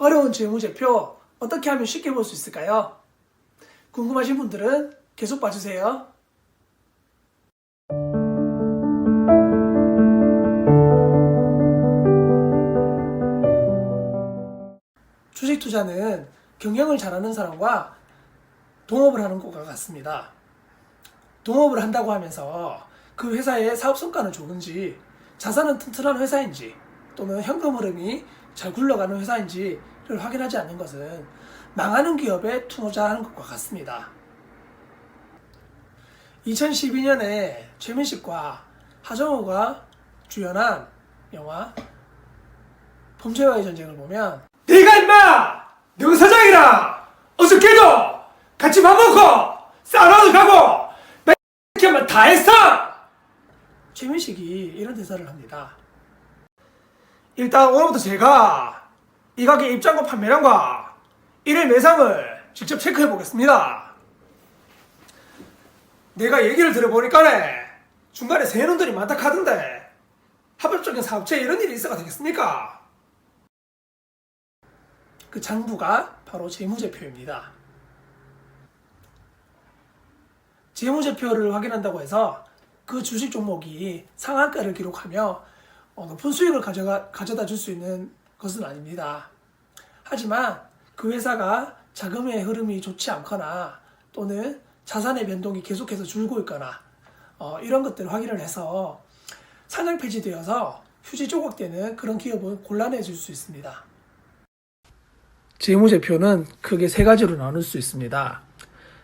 어려운 재무제표 어떻게 하면 쉽게 볼 수 있을까요? 궁금하신 분들은 계속 봐주세요. 주식 투자는 경영을 잘하는 사람과 동업을 하는 것과 같습니다. 동업을 한다고 하면서 그 회사의 사업 성과는 좋은지, 자산은 튼튼한 회사인지, 또는 현금 흐름이 잘 굴러가는 회사인지를 확인하지 않는 것은 망하는 기업에 투자하는 것과 같습니다. 2012년에 최민식과 하정우가 주연한 영화 범죄와의 전쟁을 보면 네가 임마! 누구 사장이랑 어저께도 같이 밥 먹고 싸우러 가고 이렇게만 다 했어! 최민식이 이런 대사를 합니다. 일단 오늘부터 제가 이 가게 입장과 판매량과 일일 매상을 직접 체크해 보겠습니다. 내가 얘기를 들어보니까네 중간에 새 놈들이 많다 카던데 합법적인 사업체에 이런 일이 있어가 되겠습니까? 그 장부가 바로 재무제표입니다. 재무제표를 확인한다고 해서 그 주식 종목이 상한가를 기록하며 어, 높은 수익을 가져가, 가져다 줄 수 있는 것은 아닙니다. 하지만 그 회사가 자금의 흐름이 좋지 않거나 또는 자산의 변동이 계속해서 줄고 있거나 어, 이런 것들을 확인을 해서 상장 폐지되어서 휴지 조각되는 그런 기업은 곤란해질 수 있습니다. 재무제표는 크게 세 가지로 나눌 수 있습니다.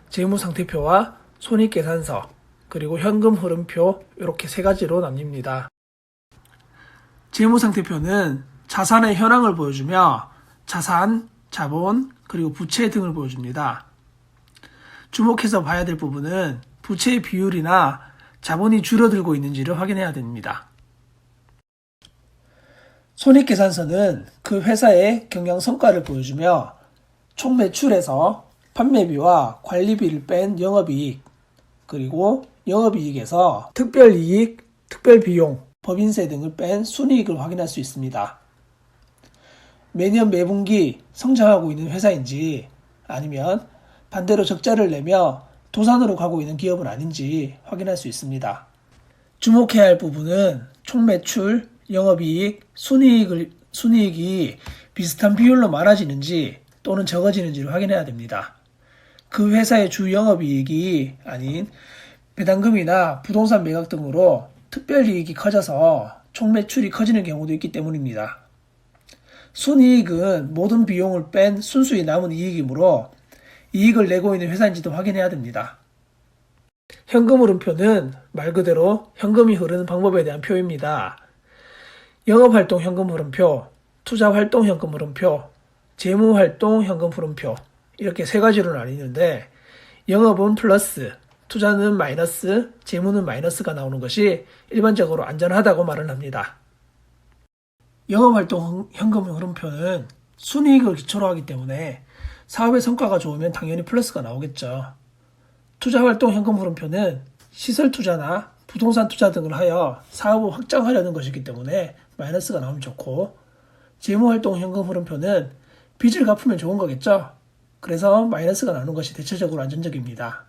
재무상태표와 손익계산서, 그리고 현금 흐름표 이렇게 세 가지로 나뉩니다. 재무상태표는 자산의 현황을 보여주며 자산, 자본, 그리고 부채 등을 보여줍니다. 주목해서 봐야 될 부분은 부채의 비율이나 자본이 줄어들고 있는지를 확인해야 됩니다. 손익계산서는 그 회사의 경영 성과를 보여주며 총 매출에서 판매비와 관리비를 뺀 영업이익, 그리고 영업이익에서 특별이익, 특별비용, 법인세 등을 뺀 순이익을 확인할 수 있습니다. 매년 매분기 성장하고 있는 회사인지 아니면 반대로 적자를 내며 도산으로 가고 있는 기업은 아닌지 확인할 수 있습니다. 주목해야 할 부분은 총 매출, 영업이익, 순이익을, 순이익이 비슷한 비율로 많아지는지 또는 적어지는지를 확인해야 됩니다. 그 회사의 주 영업이익이 아닌 배당금이나 부동산 매각 등으로 특별이익이 커져서 총 매출이 커지는 경우도 있기 때문입니다. 순이익은 모든 비용을 뺀 순수히 남은 이익이므로 이익을 내고 있는 회사인지도 확인해야 됩니다. 현금 흐름표는 말 그대로 현금이 흐르는 방법에 대한 표입니다. 영업활동 현금 흐름표, 투자활동 현금 흐름표, 재무활동 현금 흐름표 이렇게 세 가지로 나뉘는데 영업은 플러스, 투자는 마이너스, 재무는 마이너스가 나오는 것이 일반적으로 안전하다고 말을 합니다. 영업활동 현금 흐름표는 순이익을 기초로 하기 때문에 사업의 성과가 좋으면 당연히 플러스가 나오겠죠. 투자활동 현금 흐름표는 시설 투자나 부동산 투자 등을 하여 사업을 확장하려는 것이기 때문에 마이너스가 나오면 좋고 재무활동 현금 흐름표는 빚을 갚으면 좋은 거겠죠. 그래서 마이너스가 나오는 것이 대체적으로 안전적입니다.